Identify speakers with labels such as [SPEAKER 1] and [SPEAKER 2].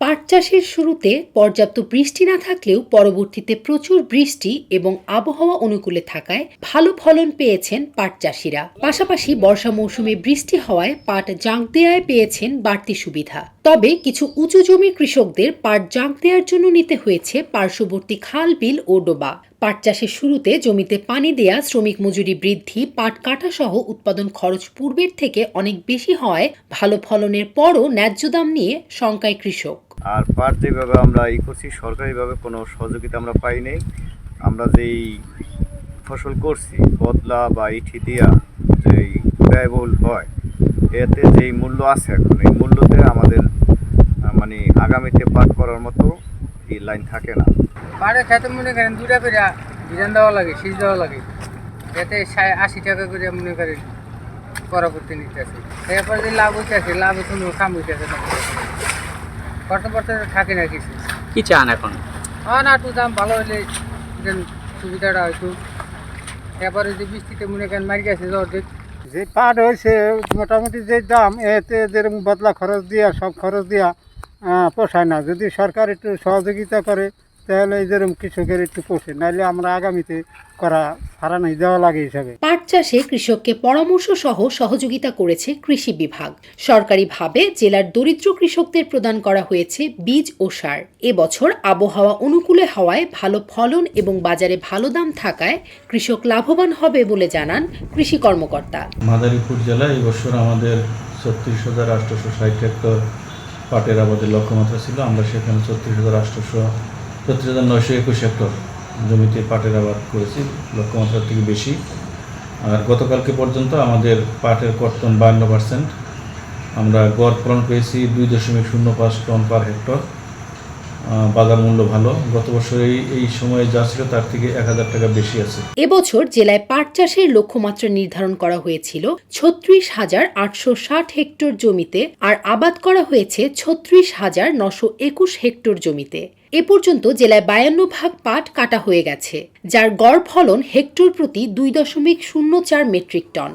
[SPEAKER 1] পাট চাষের শুরুতে পর্যাপ্ত বৃষ্টি না থাকলেও পরবর্তীতে প্রচুর বৃষ্টি এবং আবহাওয়া অনুকূলে থাকায় ভালো ফলন পেয়েছেন পাট চাষিরা। পাশাপাশি বর্ষা মৌসুমে বৃষ্টি হওয়ায় পাট জাঁক দেয়ায় পেয়েছেন বাড়তি সুবিধা। তবে কিছু উঁচু জমির কৃষকদের পাট জাঁক দেওয়ার জন্য নিতে হয়েছে পার্শ্ববর্তী খাল, বিল ও ডোবা। পাট চাষের শুরুতে জমিতে পানি দেয়া, শ্রমিক মজুরি বৃদ্ধি, পাট কাটা সহ উৎপাদন খরচ পূর্বের থেকে অনেক বেশি হওয়ায় ভালো ফলনের পরও ন্যায্য দাম নিয়ে শঙ্কায় কৃষক।
[SPEAKER 2] আর পাট যেভাবে আমরা ই করছি, সরকারিভাবে কোনো সহযোগিতা আমরা পাই পাইনি আমরা যেই ফসল করছি, বদলা বা ইঠি দিয়া যেই ব্যয়বহুল হয়, এতে যেই মূল্য আছে এখন, এই মূল্যতে আমাদের মানে আগামীতে পাট করার মতো এই লাইন থাকে না।
[SPEAKER 3] পাড়ে খেতে মনে করেন দুটা করে বিধান দেওয়া লাগে সিজ দেওয়া লাগে। এতে আশি টাকা করে মনে করেন করা করতে নিতেছে। এরপরে যে লাভ হইতেছে লাভ কোনো কাম হইতেছে না। করতে করতে থাকে না কিছু।
[SPEAKER 4] কি চান এখন?
[SPEAKER 3] হ্যাঁ না একটু দাম ভালো হলে যেন সুবিধাটা হয়তো এরপরে যে বৃষ্টিতে মনে করেন মারি গেছে অর্ধেক।
[SPEAKER 5] যে পাট হয়েছে মোটামুটি যে দাম এতে যেরকম বদলা খরচ দিয়া সব খরচ দিয়া পোষায় না। যদি সরকার একটু সহযোগিতা করে তাহলে এই যেরকম কৃষকের একটু পোষে নাহলে আমরা আগামীতে করা ভাড়া নাই দেওয়া লাগে হিসাবে।
[SPEAKER 1] পাট চাষে কৃষককে পরামর্শ সহ সহযোগিতা করেছে কৃষি বিভাগ। সরকারিভাবে জেলার দরিদ্র কৃষকদের প্রদান করা হয়েছে বীজ ও সার। এবছর আবহাওয়া অনুকূলে হওয়ায় ভালো ফলন এবং বাজারে ভালো দাম থাকায় কৃষক লাভবান হবে বলে জানান কৃষি কর্মকর্তা।
[SPEAKER 6] মাদারীপুর জেলায় এবছর আমাদের ছত্রিশ হাজার আটশোশো ষাট হেক্টর পাটের আবাদের লক্ষ্যমাত্রা ছিল, আমরা সেখানে ছত্রিশ হাজার আটশোশো ছত্রিশ হাজার নয়শো একুশ হেক্টর জমিতে পাটের আবাদ করেছি লক্ষ্যমাত্রার থেকে বেশি। আর গতকালকে পর্যন্ত আমাদের পাটের কর্তন বান্ন পার্সেন্ট। আমরা গড় ফলন পেয়েছি দুই দশমিক শূন্য পাঁচ টন পার হেক্টর। বাজার মূল্য ভালো। গত বছর এই এই সময়ে যা ছিল তার থেকে এক হাজার টাকা বেশি আছে।
[SPEAKER 1] এবছর জেলায় পাট চাষের লক্ষ্যমাত্রা নির্ধারণ করা হয়েছিল ছত্রিশ হাজার আটশো ষাট হেক্টর জমিতে আর আবাদ করা হয়েছে ছত্রিশ হাজার নশো একুশ হেক্টর জমিতে। এ পর্যন্ত জেলায় বায়ান্ন ভাগ পাট কাটা হয়ে গেছে, যার গড় ফলন হেক্টর প্রতি দুই দশমিক শূন্য চার মেট্রিক টন।